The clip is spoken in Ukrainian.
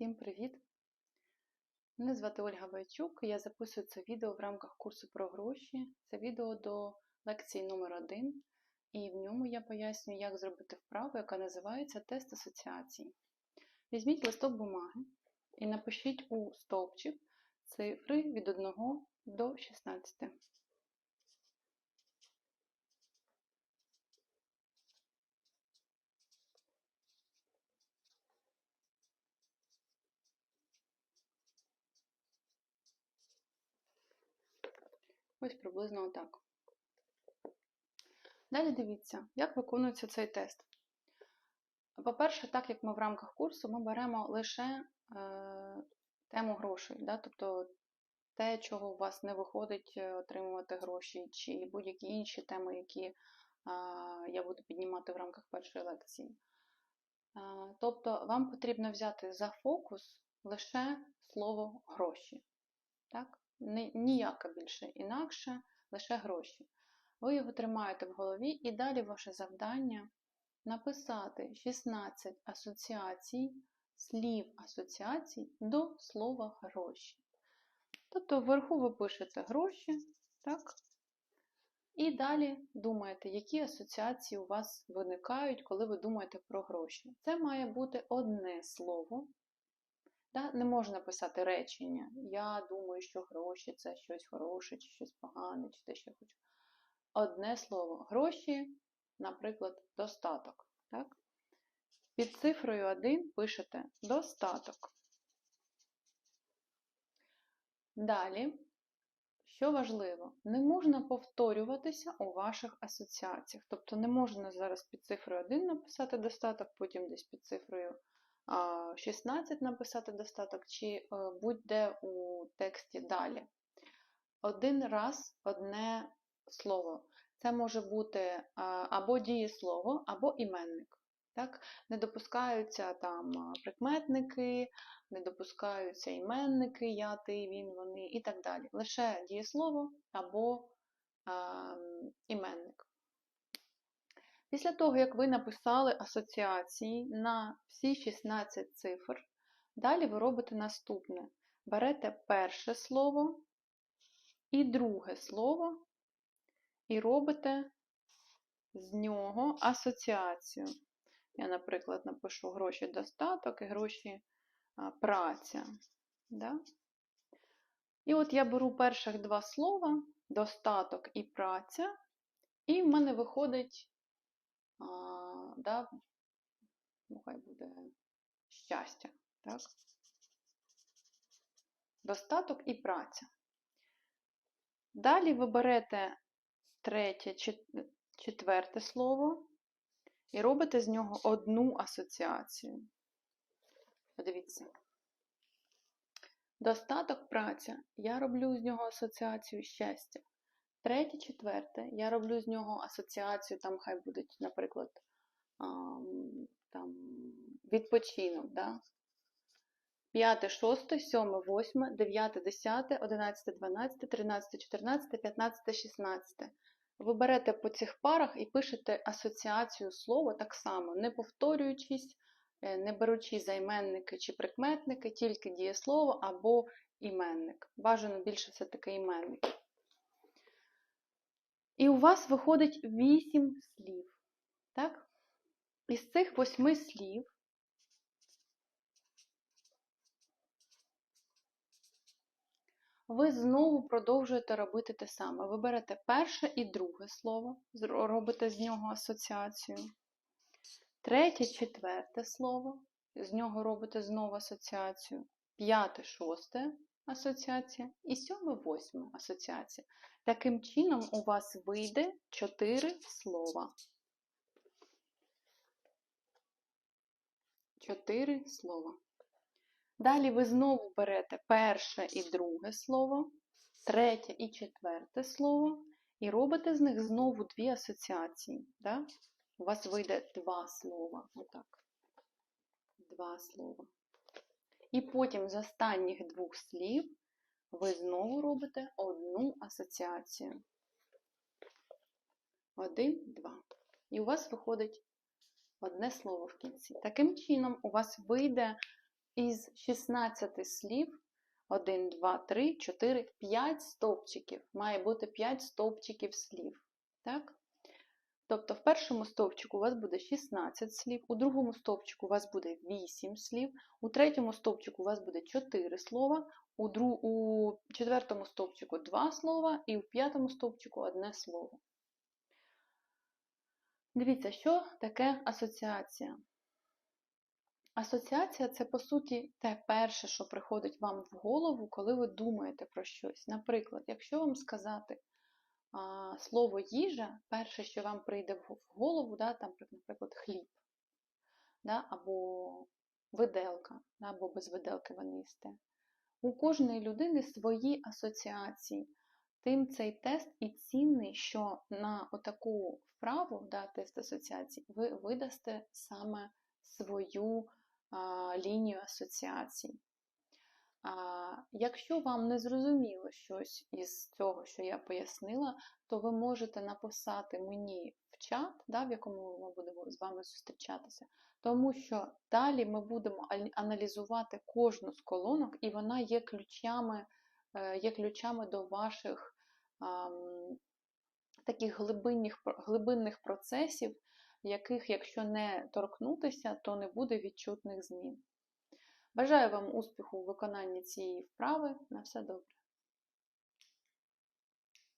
Всім привіт! Мене звати Ольга Вайчук, я записую це відео в рамках курсу про гроші. Це відео до лекції номер 1 і в ньому я пояснюю, як зробити вправу, яка називається тест асоціацій. Візьміть листок бумаги і напишіть у стовпчик цифри від 1 до 16. Ось приблизно отак. Далі дивіться, як виконується цей тест. По-перше, так як ми в рамках курсу, ми беремо лише е, тему грошей, да? тобто те, чого у вас не виходить е, отримувати гроші, чи будь-які інші теми, які е, я буду піднімати в рамках першої лекції. Е, тобто, вам потрібно взяти за фокус лише слово гроші. Так? Ніяка більше інакше, лише гроші. Ви його тримаєте в голові, і далі ваше завдання написати 16 асоціацій, слів асоціацій до слова гроші. Тобто вверху ви пишете гроші, так? І далі думаєте, які асоціації у вас виникають, коли ви думаєте про гроші. Це має бути одне слово, Да? Не можна писати речення. Я думаю, що гроші це щось хороше, чи щось погане, чи те, що я хочу. Одне слово. Гроші, наприклад, достаток. Так? Під цифрою 1 пишете достаток. Далі, що важливо, не можна повторюватися у ваших асоціаціях. Тобто не можна зараз під цифрою 1 написати достаток, потім десь під цифрою 16 написати достаток, чи е, будь-де у тексті далі. Один раз одне слово. Це може бути або дієслово, або іменник. Так? Не допускаються там прикметники, не допускаються іменники, я, ти, він, вони і так далі. Лише дієслово або а, іменник. Після того, як ви написали асоціації на всі 16 цифр, далі ви робите наступне. Берете перше слово і друге слово, і робите з нього асоціацію. Я, наприклад, напишу гроші достаток і гроші праця. Да? І от я беру перших два слова, достаток і праця, і в мене виходить а, да, ну, буде щастя. Так? Достаток і праця. Далі ви берете третє, четверте слово і робите з нього одну асоціацію. Подивіться. Достаток праця. Я роблю з нього асоціацію щастя. Третє, четверте, я роблю з нього асоціацію, там хай буде, наприклад, там, відпочинок. Да? П'яте, шосте, сьоме, восьме, дев'яте, десяте, одинадцяте, дванадцяте, тринадцяте, чотирнадцяте, п'ятнадцяте, шістнадцяте. Ви берете по цих парах і пишете асоціацію слова так само, не повторюючись, е, не беручи займенники чи прикметники, тільки дієслово або іменник. Бажано більше все-таки іменник. І у вас виходить 8 слів. Так? Із цих восьми слів ви знову продовжуєте робити те саме. Ви берете перше і друге слово, робите з нього асоціацію. Третє, четверте слово, з нього робите знову асоціацію. П'яте, шосте асоціація і сьоме, восьме асоціація. Таким чином, у вас вийде 4 слова. 4 слова. Далі ви знову берете перше і друге слово, третє і четверте слово, і робите з них знову дві асоціації. Да? У вас вийде два слова. Отак. Два слова. І потім з останніх двох слів ви знову робите одну асоціацію. Один, два. І у вас виходить одне слово в кінці. Таким чином, у вас вийде із 16 слів 1, 2, 3, 4, 5 стовпчиків. Має бути 5 стовпчиків слів. Так? Тобто в першому стовпчику у вас буде 16 слів, у другому стовпчику у вас буде 8 слів, у третьому стовпчику у вас буде 4 слова, у, дру... у четвертому стовпчику 2 слова і у п'ятому стовпчику одне слово. Дивіться, що таке асоціація? Асоціація це, по суті, те перше, що приходить вам в голову, коли ви думаєте про щось. Наприклад, якщо вам сказати слово їжа, перше, що вам прийде в голову, да, там, наприклад, хліб, да, або виделка, да, або без виделки ви не. У кожної людини свої асоціації. Тим цей тест і цінний, що на отаку вправу, да, тест асоціацій, ви видасте саме свою а, лінію асоціацій. Якщо вам не зрозуміло щось із цього, що я пояснила, то ви можете написати мені в чат, да, в якому ми будемо з вами зустрічатися, тому що далі ми будемо аналізувати кожну з колонок, і вона є ключами, е, є ключами до ваших ам, таких глибинних, глибинних процесів, яких, якщо не торкнутися, то не буде відчутних змін. Бажаю вам успіху у виконанні цієї вправи. На все добре!